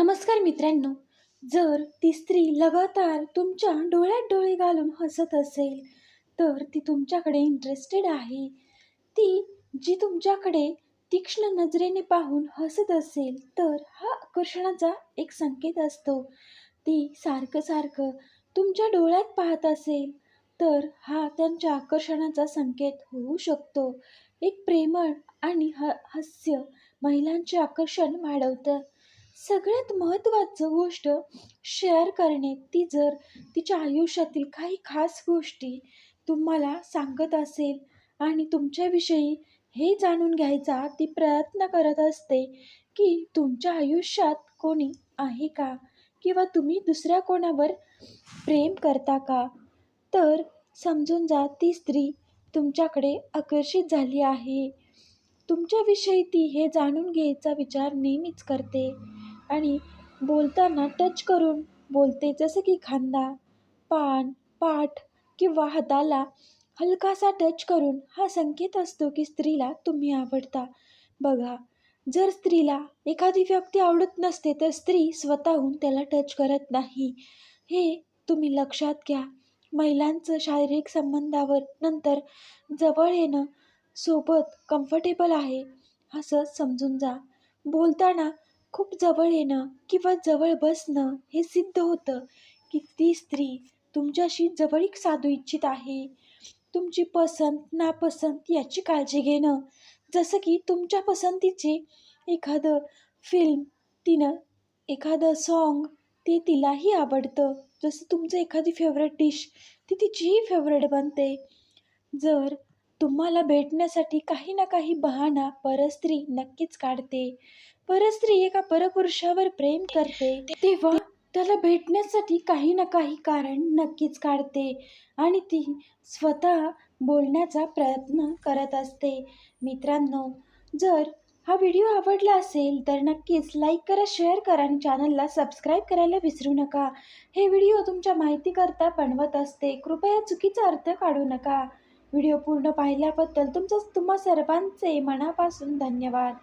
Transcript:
नमस्कार मित्रांनो जर ती स्त्री लगातार तुमच्या डोळ्यात डोळे घालून हसत असेल तर ती तुमच्याकडे इंटरेस्टेड आहे. ती जी तुमच्याकडे तीक्ष्ण नजरेने पाहून हसत असेल तर हा आकर्षणाचा एक संकेत असतो. ती सारखं सारखं तुमच्या डोळ्यात पाहत असेल तर हा त्यांच्या आकर्षणाचा संकेत होऊ शकतो. एक प्रेमळ आणि ह हास्य महिलांचे आकर्षण वाढवतं. सगळ्यात महत्त्वाचं गोष्ट शेअर करणे. ती जर तिच्या आयुष्यातील काही खास गोष्टी तुम्हाला सांगत असेल आणि तुमच्याविषयी हे जाणून घ्यायचा ती प्रयत्न करत असते की तुमच्या आयुष्यात कोणी आहे का? किंवा तुम्ही दुसऱ्या कोणावर प्रेम करता का? तर समजून जा ती स्त्री तुमच्याकडे आकर्षित झाली आहे. तुमच्याविषयी ती हे जाणून घ्यायचा विचार नेहमीच करते. आणि बोलताना टच करून बोलते जसं की खांदा पान पाठ किंवा हाताला हलकासा टच करून हा संकेत असतो की स्त्रीला तुम्ही आवडता. बघा जर स्त्रीला एखादी व्यक्ती आवडत नसते तर स्त्री स्वतःहून त्याला टच करत नाही. हे तुम्ही लक्षात घ्या. महिलांचं शारीरिक संबंधावर नंतर जवळ येणं सोबत कम्फर्टेबल आहे. असं समजून जा. बोलताना खूप जवळ येणं किंवा जवळ बसणं हे सिद्ध होतं की ती स्त्री तुमच्याशी जवळीक साधू इच्छित आहे. तुमची पसंत नापसंत याची काळजी घेणं. जसं की तुमच्या पसंतीचे एखादं फिल्म तिनं एखादं सॉन्ग ते तिलाही आवडतं. जसं तुमचं एखादी फेवरेट डिश ती तिचीही फेवरेट बनते. जर तुम्हाला भेटण्यासाठी काही ना काही बहाणा परस्त्री नक्कीच काढते. परस्त्री एका परपुरुषावर प्रेम करते तेव्हा त्याला भेटण्यासाठी काही ना काही कारण नक्कीच काढते आणि ती स्वतः बोलण्याचा प्रयत्न करत असते. मित्रांनो जर हा व्हिडिओ आवडला असेल तर नक्कीच लाईक करा शेअर करा आणि चॅनलला सबस्क्राईब करायला विसरू नका. हे व्हिडिओ तुमच्या माहितीकरता बनवत असते. कृपया चुकीचा अर्थ काढू नका. व्हिडिओ पूर्ण पाहिल्याबद्दल तुमचं तुम्हा सर्वांचे मनापासून धन्यवाद.